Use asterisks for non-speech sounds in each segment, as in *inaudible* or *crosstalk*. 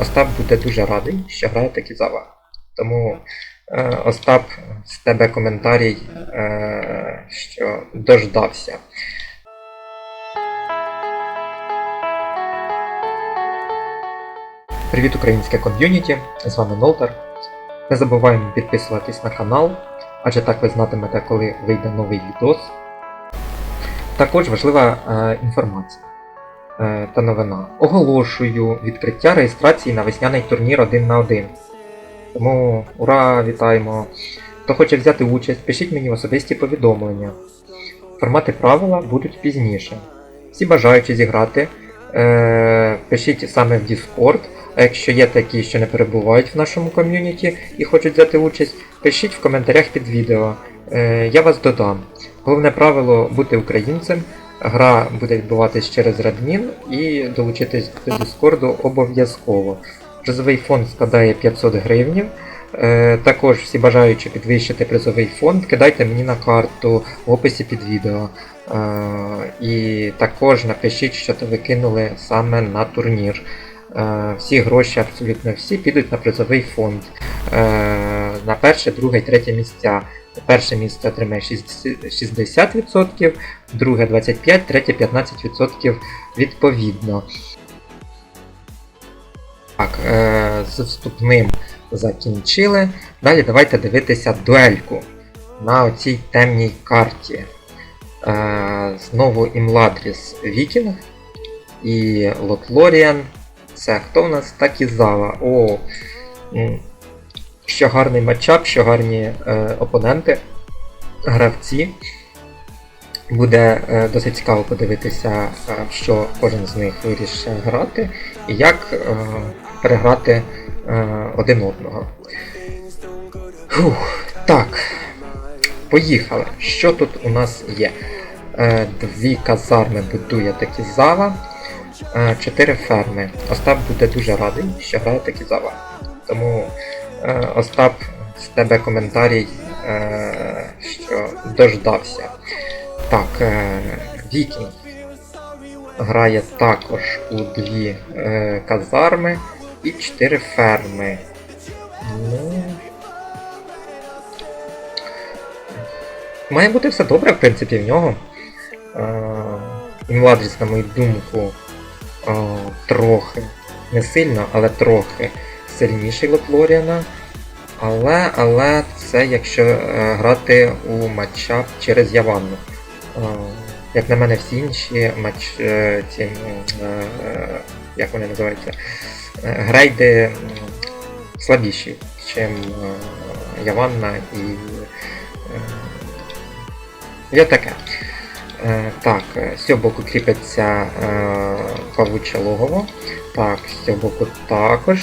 Остап буде дуже радий, що грає такі Такізава. Тому е, Остап, з тебе коментарій, е, що дождався. Привіт, українське ком'юніті! З вами Нолтер. Не забуваємо підписуватись на канал, адже так ви знатимете, коли вийде новий відос. Також важлива е, інформація та новина. Оголошую відкриття реєстрації на весняний турнір 1 на 1. Тому ура, вітаємо! Хто хоче взяти участь, пишіть мені в особисті повідомлення. Формати правила будуть пізніше. Всі бажаючі зіграти, е, пишіть саме в Discord. А якщо є такі, що не перебувають в нашому ком'юніті і хочуть взяти участь, пишіть в коментарях під відео. Е, я вас додам. Головне правило бути українцем. Гра буде відбуватись через Radmin і долучитись до Discord обов'язково. Призовий фонд складає 500 гривнів. Е, також всі бажаючі підвищити призовий фонд, кидайте мені на карту в описі під відео. Е, і також напишіть, що то ви кинули саме на турнір. Е, всі гроші, абсолютно всі, підуть на призовий фонд. Е, на перше, друге і третє місця. Перше місце отримає 60%, друге 25%, третє 15% відповідно. Так, е, з вступним закінчили. Далі давайте дивитися дуельку на оцій темній карті. Е, знову Імладріс Вікінг і Лотлоріан. Це хто в нас? Такізава. О, що гарний матчап, що гарні е, опоненти, гравці. Буде е, досить цікаво подивитися, е, що кожен з них вирішить грати і як е, переграти е, один одного. Фух, так, поїхали. Що тут у нас є? Е, дві казарми будує Такізава, е, чотири ферми. Остап буде дуже радий, що грає Такізава. Тому е, Остап, з тебе коментарій, е, що дождався. Так, е, Вікінг грає також у дві е, казарми і чотири ферми. Ну. Має бути все добре, в принципі, в нього. Е, Інвадріс, на мою думку, е, трохи, не сильно, але трохи сильніший Лотлоріана. Але, але це якщо е, грати у матчап через Яванну. Е, як на мене, всі інші матч, е, ці, е, е, як вони називаються, е, грейди слабіші, ніж Яванна і. Е, є таке. Е, так, е, з цього боку кріпиться е, павуче логово. Так, з цього боку також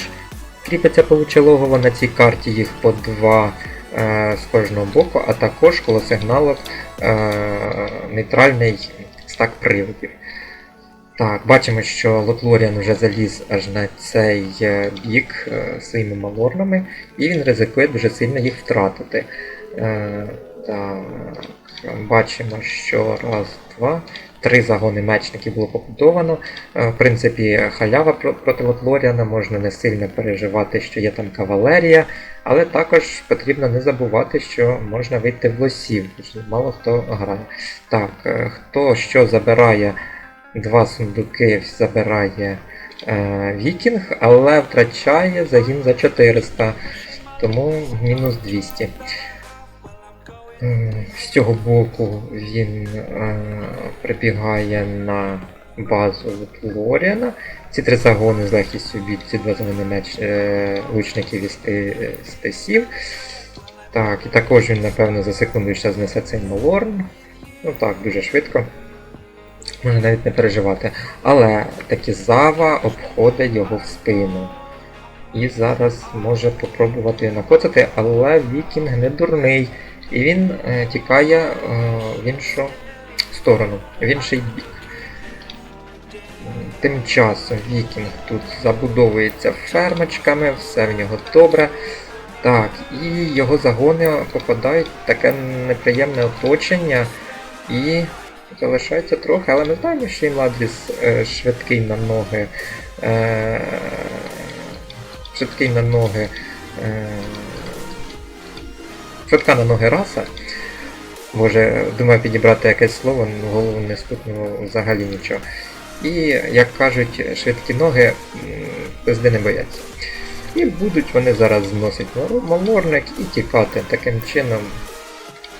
кріпиться павуче логово. На цій карті їх по два е, з кожного боку, а також коло сигналів е, нейтральний стак приводів. Так, бачимо, що Лотлоріан вже заліз аж на цей е, бік е, своїми малорнами, і він ризикує дуже сильно їх втратити. Е, так, бачимо, що раз, два, три загони мечників було побудовано. Е, В принципі, халява про- проти Лотлоріана, можна не сильно переживати, що є там кавалерія, але також потрібно не забувати, що можна вийти в лосів, мало хто грає. Так, е, хто що забирає, два сундуки забирає е, Вікінг, але втрачає загін за 400, тому мінус 200. З цього боку він е, прибігає на базу Лоріана. Ці три загони з легкістю б'ють ці два загони меч е, лучників із ти- з тесів. Так, і також він, напевно, за секунду ще знесе цей Малорн. Ну так, дуже швидко. Можна навіть не переживати. Але таки Зава обходить його в спину. І зараз може попробувати накоцати, але Вікінг не дурний. І він е, тікає е, в іншу сторону, в інший бік. Тим часом Вікінг тут забудовується фермочками, все в нього добре. Так, і його загони попадають в таке неприємне оточення і залишається трохи, але ми знаємо, що Імладріс е, швидкий на ноги. Швидкий на ноги. Швидка на ноги раса. Боже, думаю підібрати якесь слово, ну, голову не стукнуло взагалі нічого. І, як кажуть, швидкі ноги пизди не бояться. І будуть вони зараз зносити малорник і тікати таким чином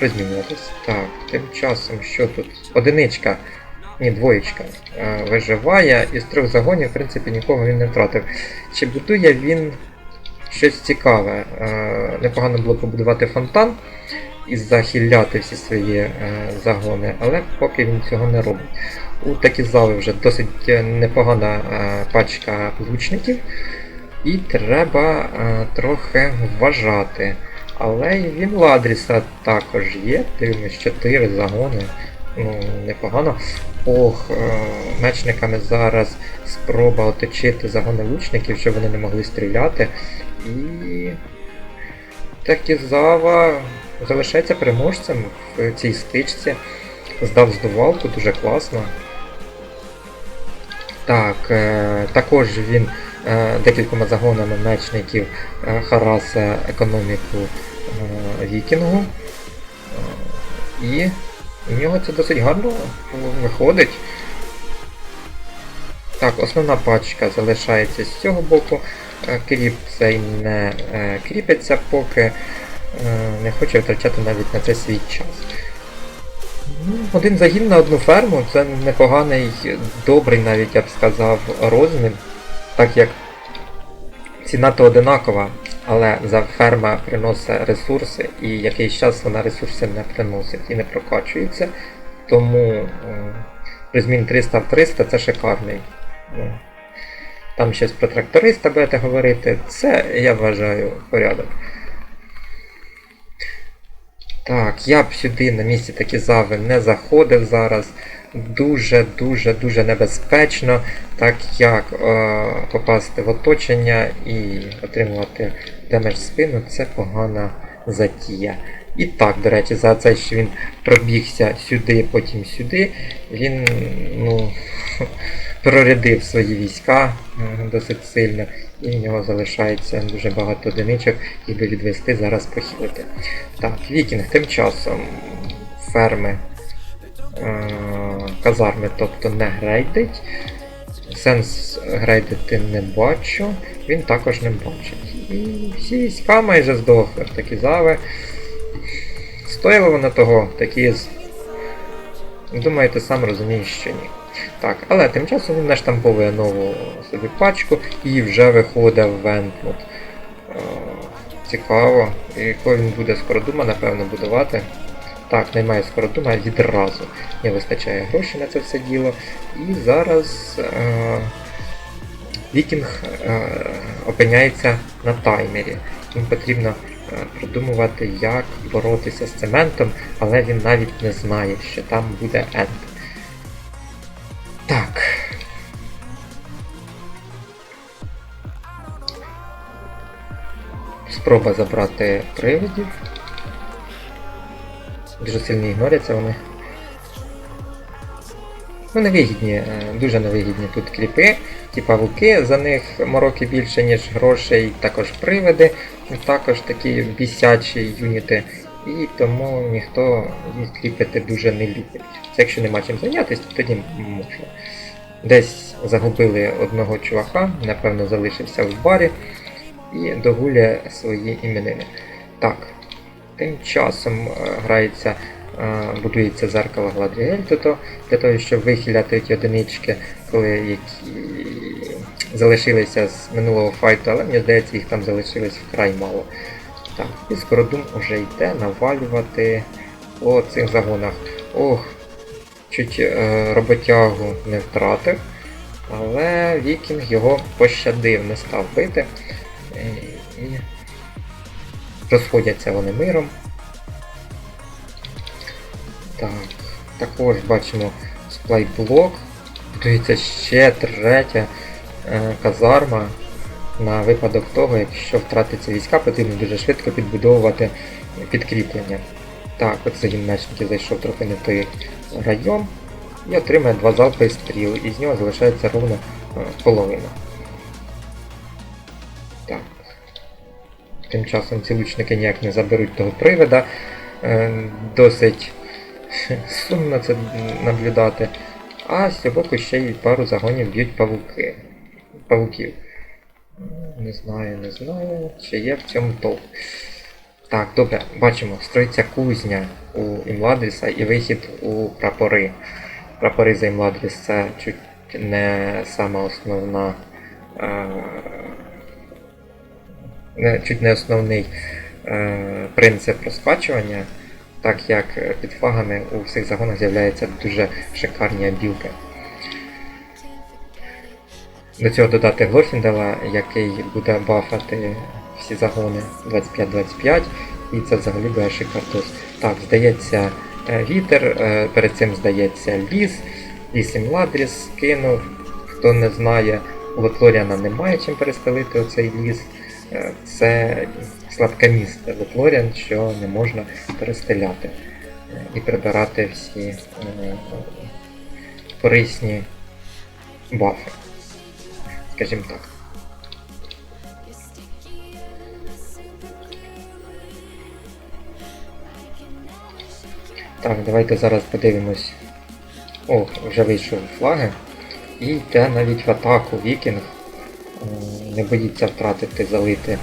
розмінюватись. Так, тим часом що тут? Одиничка, ні, двоєчка е, виживає, із трьох загонів, в принципі, нікого він не втратив. Чи будує він щось цікаве? Е, непогано було побудувати фонтан і захиляти всі свої е, загони, але поки він цього не робить. У Такізави вже досить е, непогана пачка лучників, і треба трохи вважати. Але і він Ладріса також є, дивимось 4 загони. Ну, непогано. Ох, мечниками зараз спроба оточити загони лучників, щоб вони не могли стріляти. І Такізава залишається переможцем в цій стичці. Здав здувалку, дуже класно. Так, е, також він е, декількома загонами мечників е, харасе економіку вікінгу. І в нього це досить гарно виходить. Так, основна пачка залишається з цього боку. Е, Кріп цей не е, кріпиться поки. Е, Не хоче втрачати навіть на це свій час. Ну, Один загін на одну ферму це непоганий, добрий навіть я б сказав, розмін, так як ціна то одинакова, але за ферма приносить ресурси і якийсь час вона ресурси не приносить і не прокачується. Тому розмін 300 в 300 це шикарний. Там щось про тракториста будете говорити, це я вважаю порядок. Так, я б сюди на місці такі зави не заходив зараз. Дуже, дуже, дуже небезпечно, так як е, попасти в оточення і отримувати демедж спину це погана затія. І так, до речі, за це, що він пробігся сюди, потім сюди, він ну, *laughs* прорядив свої війська е, досить сильно, і в нього залишається дуже багато одиничок, їх би відвести, зараз похилити. Так, вікінг тим часом ферми е, казарми, тобто не грейдить. Сенс грейдити не бачу, він також не бачить. І всі війська майже здохли, такі зави. Стоїло воно того, такі з. Думаю, ти сам розумієш, що ні. Так, але тим часом він наштамповує нову собі пачку і вже виходить в Вентмут. Е, Цікаво. І коли він буде скородума, напевно, будувати. Так, немає скородума відразу. Не вистачає грошей на це все діло. І зараз е, Вікінг е, опиняється на таймері. Їм потрібно е, продумувати, як боротися з цементом, але він навіть не знає, що там буде енд. Так. Спроба забрати привидів. Дуже сильно ігноряться вони. Ну, невигідні, е, дуже невигідні тут кліпи, ті павуки, за них мороки більше, ніж грошей, також привиди, також такі бісячі юніти. І тому ніхто їх дуже не любить. Це якщо нема чим зайнятися, то тоді можна. Десь загубили одного чувака, напевно, залишився в барі і догуляє свої іменини. Так, тим часом е, грається, е, будується зеркало Гладріель тут, для того, щоб вихиляти ті одинички, коли які залишилися з минулого файту, але мені здається, їх там залишилось вкрай мало. Так, і скородум уже йде навалювати по цих загонах. Ох, чуть е, роботягу не втратив, але Вікінг його пощадив, не став бити. Е, І розходяться вони миром. Так, також бачимо сплайблок. Будується ще третя е, казарма. На випадок того, якщо втратиться війська, потрібно дуже швидко підбудовувати підкріплення. Так, оце гімначників зайшов трохи не в той район і отримає два залпи стріл, і з нього залишається ровно е, половина. Так. Тим часом ці лучники ніяк не заберуть того привида. Е, Досить сумно це наблюдати. А з цього боку ще й пару загонів б'ють павуки. Павуків. Не знаю, не знаю, чи є в цьому толк. Так, добре, бачимо, строїться кузня у Імладріса і вихід у прапори. Прапори за Імладріс це чуть не сама основна. Е, не, чуть не основний е, принцип розкачування, так як під флагами у всіх загонах з'являються дуже шикарні обілки. До цього додати Глорфіндела, який буде бафати всі загони 25-25, і це взагалі буде шикардос. Так, здається, е, вітер, е, перед цим здається ліс, ліс Імладріс кинув. Хто не знає, у Лотлоріана немає чим перестелити оцей ліс. Е, Це слабке місце Лотлоріан, що не можна перестеляти і прибирати всі корисні бафи. Скажімо так. Так, давайте зараз подивимось. О, вже вийшов флаги. І йде навіть в атаку Вікінг. Не боїться втратити, залити. Е,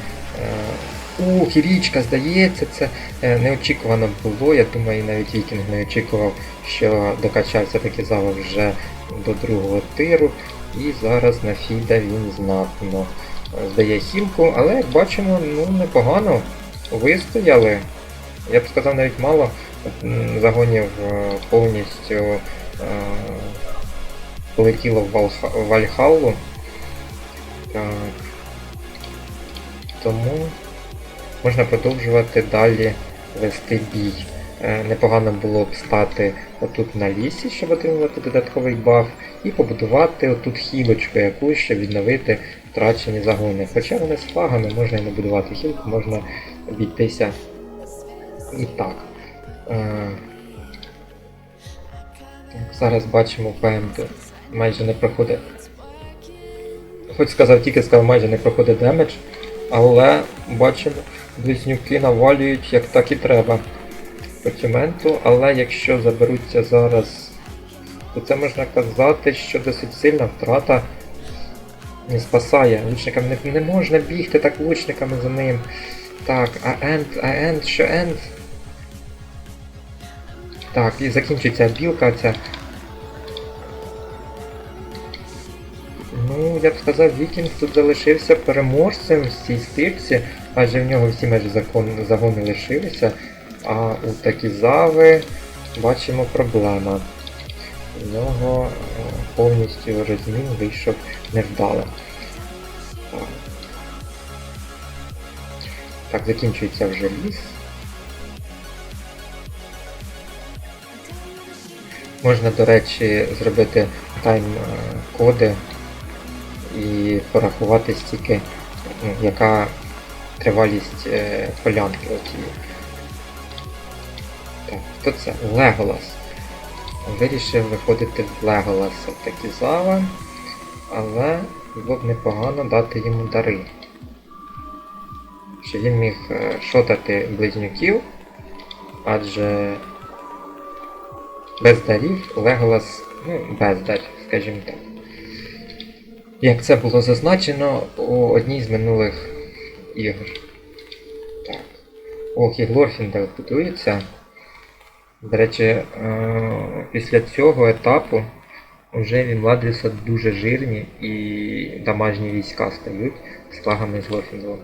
Ух, і річка, здається, це е, неочікувано було. Я думаю, навіть Вікінг не очікував, що докачався таки зава вже до другого тиру. І зараз на Фіда він знатно е, здає хілку, але як бачимо, ну непогано вистояли. Я б сказав навіть мало загонів е, повністю е, полетіло в Валха- Вальхаллу. Так. Тому можна продовжувати далі вести бій. Е, Непогано було б стати отут на лісі, щоб отримувати додатковий баф, і побудувати отут хілочку якусь, щоб відновити втрачені загони. Хоча вони з флагами, можна і не будувати хілку, можна обійтися і так. Е, так, зараз бачимо ПМД. Майже не проходить. Хоч сказав, тільки сказав, майже не проходить демедж, але бачимо, близнюки навалюють як так і треба по але якщо заберуться зараз, то це можна казати, що досить сильна втрата не спасає. Лучникам не, не можна бігти так лучниками за ним. Так, а енд, а енд, що енд? Так, і закінчується білка ця. Ну, я б сказав, Вікінг тут залишився переможцем в цій стирці, адже в нього всі закон, загони лишилися, а у Такізави бачимо проблема. У нього е, повністю розмін вийшов невдало. Так. Закінчується вже ліс. Можна, до речі, зробити тайм-коди і порахувати стільки, ну, яка тривалість е, полянки отієї. Хто це? Леголас. Вирішив виходити в Леголаса такі зава, але було б непогано дати йому дари. Щоб він міг е, шотати близнюків, адже без дарів Леголас, ну, бездар, скажімо так. Як це було зазначено у одній з минулих ігор. Так. Ох, і Глорфіндел будується. До речі, е- після цього етапу вже в Ладріса дуже жирні і дамажні війська стають з флагами з Глорфінделом.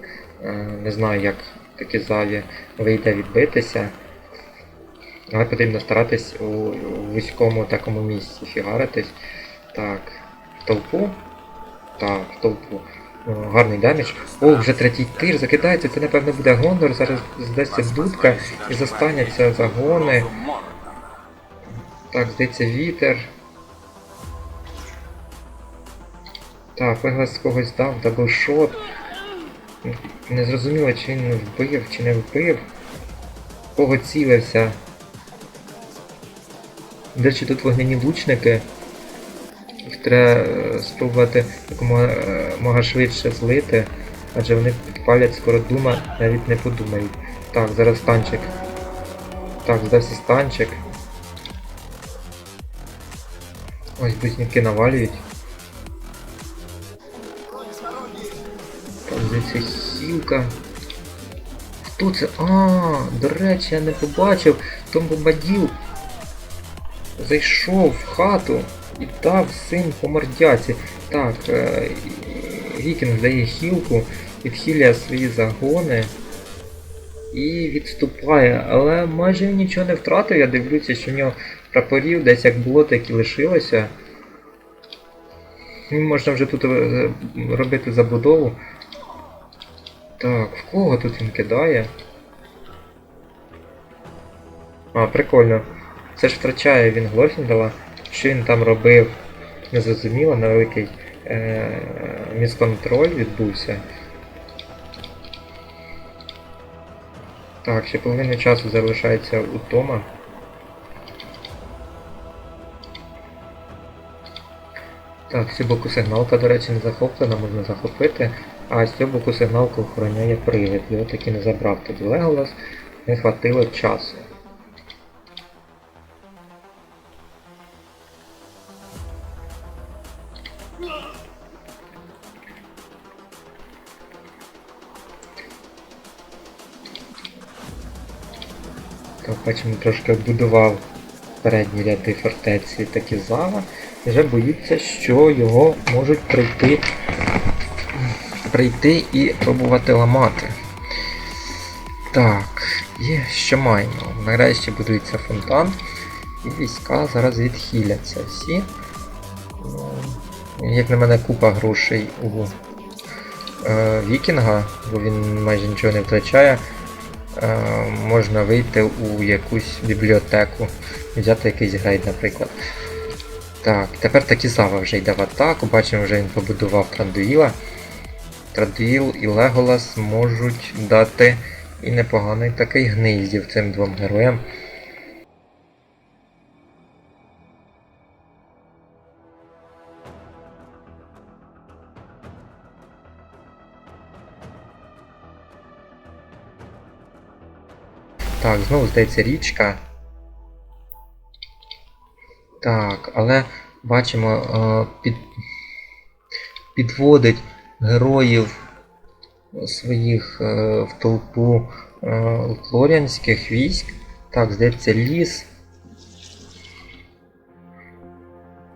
Е- не знаю, як такі заві вийде відбитися. Але потрібно старатись у вузькому такому місці фігаритись. Так, в толпу. Так, в толпу. Гарний демідж. О, вже третій тир закидається, це напевно буде Гондор, зараз здасться дудка і застаняться загони. Так, здається, вітер. Так, виглас когось дав, даблшот. Не зрозуміло, чи він вбив, чи не вбив. Кого цілився. До речі, тут вогняні лучники. Їх треба е, спробувати якомога е, мога швидше злити. адже вони підпалять скоро дума, навіть не подумають. Так, зараз станчик. Так, здався станчик. Ось близнюки навалюють. Так, здається, хілка. Хто це? А, до речі, я не побачив. Том Бобаділ зайшов в хату і дав син по мордяці. Так, е, Вікінг дає хілку, відхиляє свої загони і відступає. Але майже він нічого не втратив. Я дивлюся, що в нього прапорів десь як було, так і лишилося. Можна вже тут е, робити забудову. Так, в кого тут він кидає? А, прикольно. Це ж втрачає він Глорфіндала. Що він там робив? Незрозуміло, на великий місконтроль відбувся. Так, ще половина часу залишається у Тома. Так, з боку сигналка, до речі, не захоплена, можна захопити. А з цього боку сигналку охороняє привид. Його таки не забрав тоді Леголас. Не хватило часу. Бачимо, трошки оббудував передні ряди фортеці Такізава. І вже боїться, що його можуть прийти прийти і пробувати ламати. Так, і що маємо? Нарешті будується фонтан, і війська зараз відхиляться всі. Як на мене, купа грошей у е, Вікінга, бо він майже нічого не втрачає. Е, можна вийти у якусь бібліотеку, взяти якийсь грейд, наприклад. Так, тепер Такізава вже йде в атаку, бачимо, вже він побудував Трандуїла. Традуїл і Леголас можуть дати і непоганий такий гниздів цим двом героям. Так, знову здається річка. Так, але бачимо, е, під, підводить героїв своїх е, в толпу е, флоріанських військ. Так, здається, ліс.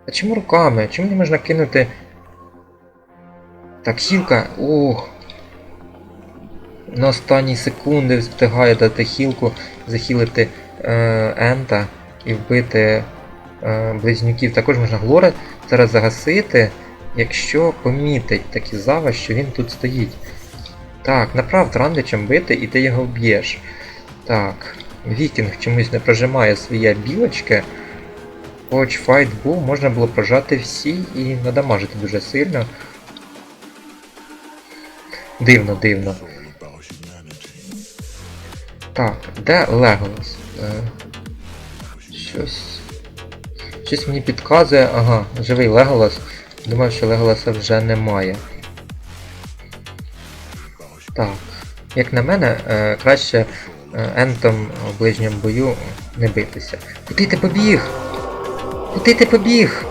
А чому руками? Чому не можна кинути. Так, хілка. Ох. На останні секунди встигає дати хілку, захилити е, Ента і вбити е, близнюків. Також можна Глора зараз загасити, якщо помітить такі зава, що він тут стоїть. Так, направ трандичем бити і ти його вб'єш. Так, Вікінг чомусь не прожимає свої білочки. Хоч файт був, можна було прожати всі і надамажити дуже сильно. Дивно, дивно. Так, де Леголас? Е, щось. Щось мені підказує. Ага, живий Леголас. Думав, що Леголаса вже немає. Так. Як на мене, е, краще е, ентом в ближньому бою не битися. Куди ти побіг? Куди ти побіг?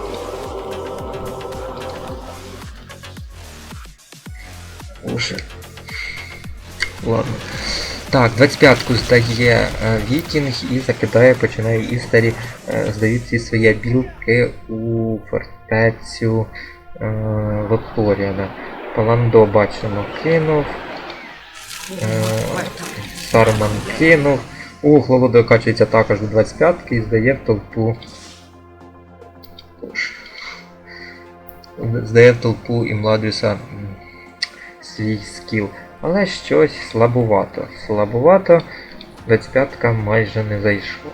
Так, 25-ку здає е, Вікінг і закидає, починає історі, е, здають ці свої білки у фортецю е, Лотлоріана. Паландо бачимо кинув. Е, Сарман кинув. У, Глово докачується також до 25-ки і здає в толпу. Здає в толпу і Младріса м, свій скіл. Але щось слабувато. Слабувато 25-ка майже не зайшла.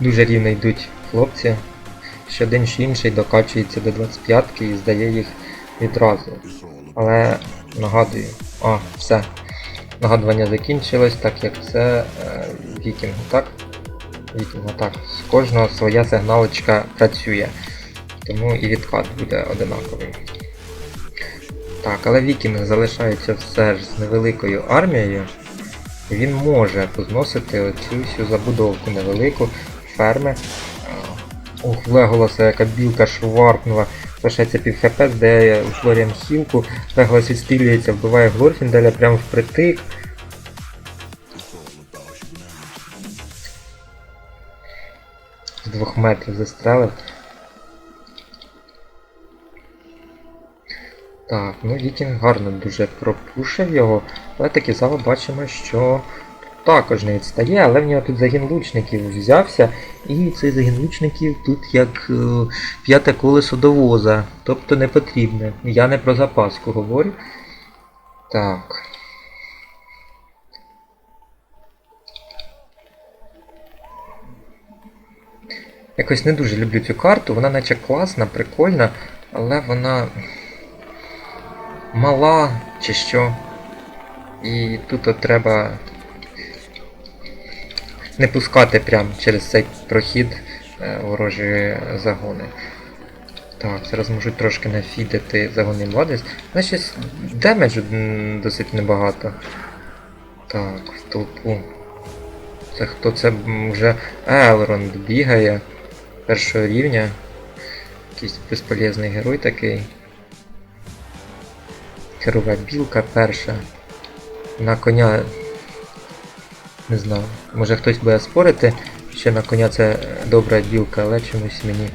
Дуже рівно йдуть хлопці. Що один що інший докачується до 25-ки і здає їх відразу. Але нагадую, А, все. Нагадування закінчилось, так як це е, вікінгу, так? Вікінгу, так. З кожного своя сигналочка працює. Тому і відкат буде одинаковий. Так, але вікінг залишається все ж з невеликою армією. Він може позносити оцю всю забудовку невелику ферми. Е, Ух, Леголоса, яка білка шваркнула. Лишається пів хп, здає у Флоріан хілку. Леголас відстрілюється, вбиває Глорфінделя прямо впритик. З двох метрів застрелив. Так, ну Вікінг гарно дуже пропушив його, але таки зало бачимо, що також не відстає, але в нього тут загін лучників взявся, і цей загін лучників тут як е, п'яте колесо до воза, тобто не потрібне. Я не про запаску говорю. Так. Якось не дуже люблю цю карту, вона наче класна, прикольна, але вона мала чи що. І тут от треба не пускати прям через цей прохід е, ворожі загони. Так, зараз можуть трошки нафідити загони Владис. Значить, демеджу досить небагато. Так, в толпу. Це хто це вже Елронд бігає першого рівня. Якийсь безполезний герой такий. Керова білка перша. На коня. Не знаю. Може хтось буде спорити, що на коня це добра білка, але чомусь мені.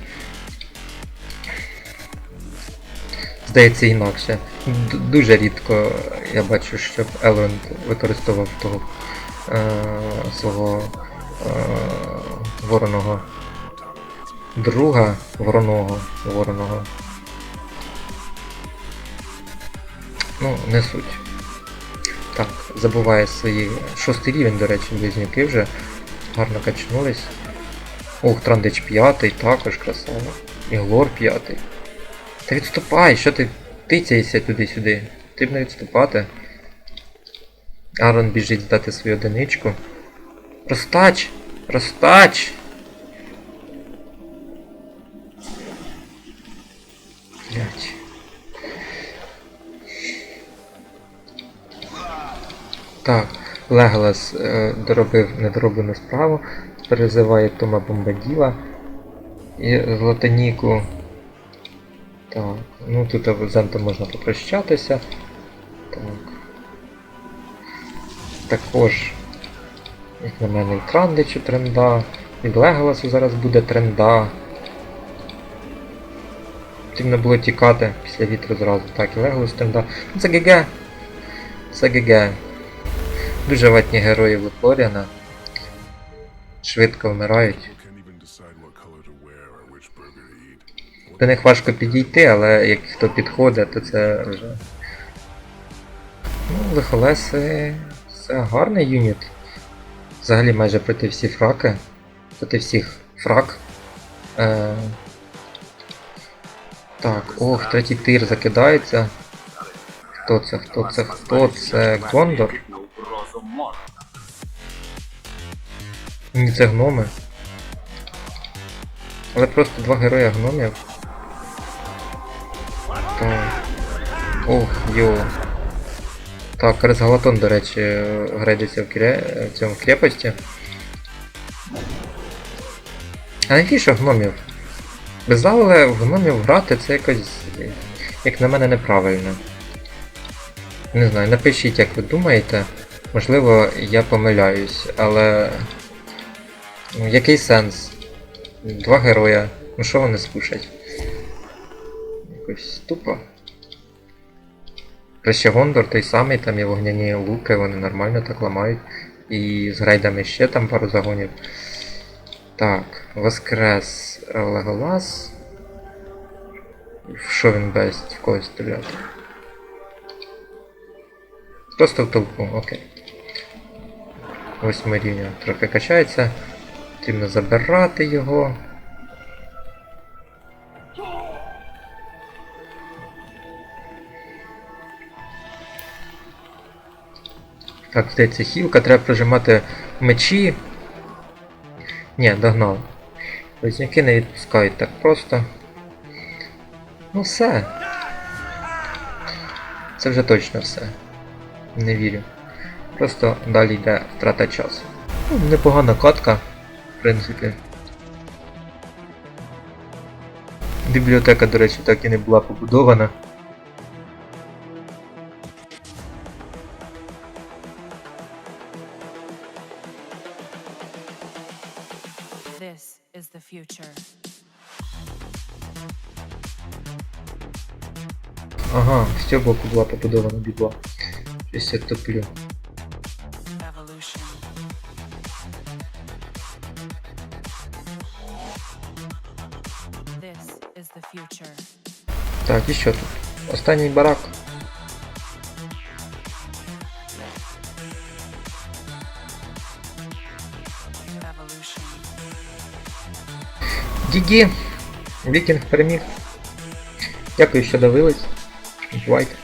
Здається інакше. Д- дуже рідко я бачу, щоб Елронд використовував того е- свого е- вороного друга вороного вороного. Ну, не суть. Так, забуває свої шостий рівень, до речі, близнюки вже гарно качнулись. Ох, Трандич п'ятий, також красава. І Глор п'ятий. Та відступай, що ти тицяєшся туди-сюди? Потрібно відступати. Арон біжить здати свою одиничку. Розтач! Розтач! Так, Леголас е, доробив недороблену справу, перезиває Тома Бомбаділа і Златоніку. Так, ну тут з можна попрощатися. Так. Також, як на мене, і Трандичу тренда. Від Леголасу зараз буде тренда. Потрібно було тікати після вітру зразу. Так, і Леголас тренда. Це ГГ. Це ГГ. Дуже ватні герої Луфлоріана. Швидко вмирають. До них важко підійти, але як хто підходить, то це вже. Ну, Лихолеси це гарний юніт. Взагалі майже проти всі фраки. Проти всіх фрак. Е... Так, ох, третій тир закидається. Хто це? Хто це? Хто це? Гондор? Ні, це гноми. Але просто два героя гномів. Так. Ох, йо. Так, Крес Галатон, до речі, грейдиться в, кре... в цьому крепості. А навіщо гномів? Без але в гномів грати це якось, як на мене, неправильно. Не знаю, напишіть, як ви думаєте. Можливо, я помиляюсь, але. Ну, який сенс? Два героя. Ну що вони спушать? Якось тупо. Краще Гондор той самий, там є вогняні луки, вони нормально так ламають. І з грейдами ще там пару загонів. Так, Воскрес Леголас. В що він бесть? В когось стріляти? Просто в толпу, окей. Восьмий рівня трохи качається. Потрібно забирати його. Так, здається, хілка, треба прижимати мечі. Ні, догнав. Близнюки не відпускають так просто. Ну все. Це вже точно все. Не вірю. Просто далі йде втрата часу. Ну, непогана катка, в принципі. Бібліотека, до речі, так і не була побудована. This is the future. Ага, з цього боку була побудована бібла. Щось я топлю. Так, і що тут? Останній барак. Evolution. Дігі! Вікінг переміг. Дякую, що дивились. Бувайте.